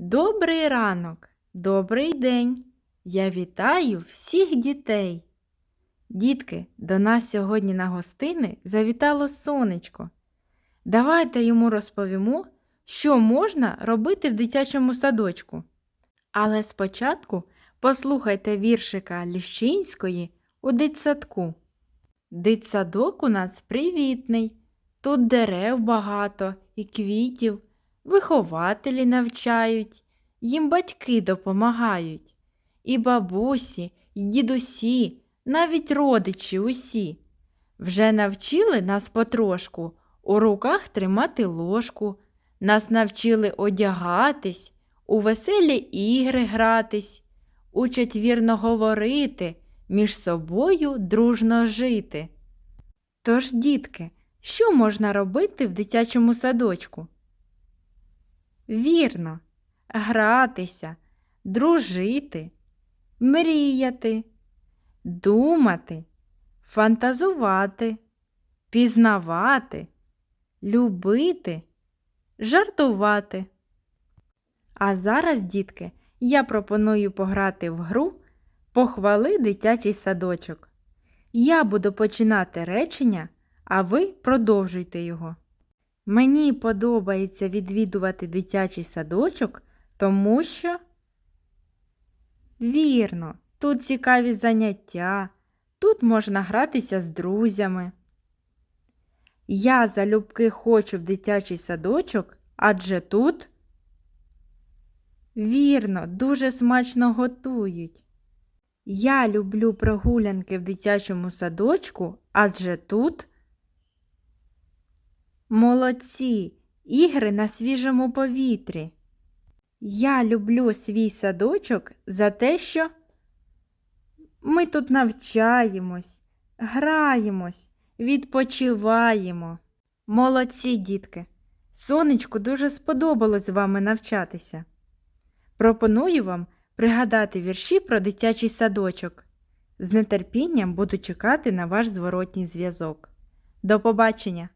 Добрий ранок, добрий день. Я вітаю всіх дітей. Дітки, до нас сьогодні на гостини завітало сонечко. Давайте йому розповімо, що можна робити в дитячому садочку. Але спочатку послухайте віршика Ліщинської у дитсадку. Дитсадок у нас привітний. Тут дерев багато і квітів, вихователі навчають, їм батьки допомагають. І бабусі, і дідусі, навіть родичі усі. Вже навчили нас потрошку у руках тримати ложку, нас навчили одягатись, у веселі ігри гратись, учать вірно говорити, між собою дружно жити. Тож, дітки, що можна робити в дитячому садочку? Вірно, гратися, дружити, мріяти, думати, фантазувати, пізнавати, любити, жартувати. А зараз, дітки, я пропоную пограти в гру Похвали дитячий садочок. Я буду починати речення, а ви продовжуйте його. Мені подобається відвідувати дитячий садочок, тому що. Вірно, тут цікаві заняття, тут можна гратися з друзями. Я залюбки хочу в дитячий садочок, адже тут. Вірно, дуже смачно готують. Я люблю прогулянки в дитячому садочку, адже тут молодці ігри на свіжому повітрі. Я люблю свій садочок за те, що ми тут навчаємось, граємось, відпочиваємо. Молодці, дітки! Сонечку дуже сподобалось з вами навчатися. Пропоную вам пригадати вірші про дитячий садочок. З нетерпінням буду чекати на ваш зворотній зв'язок. До побачення!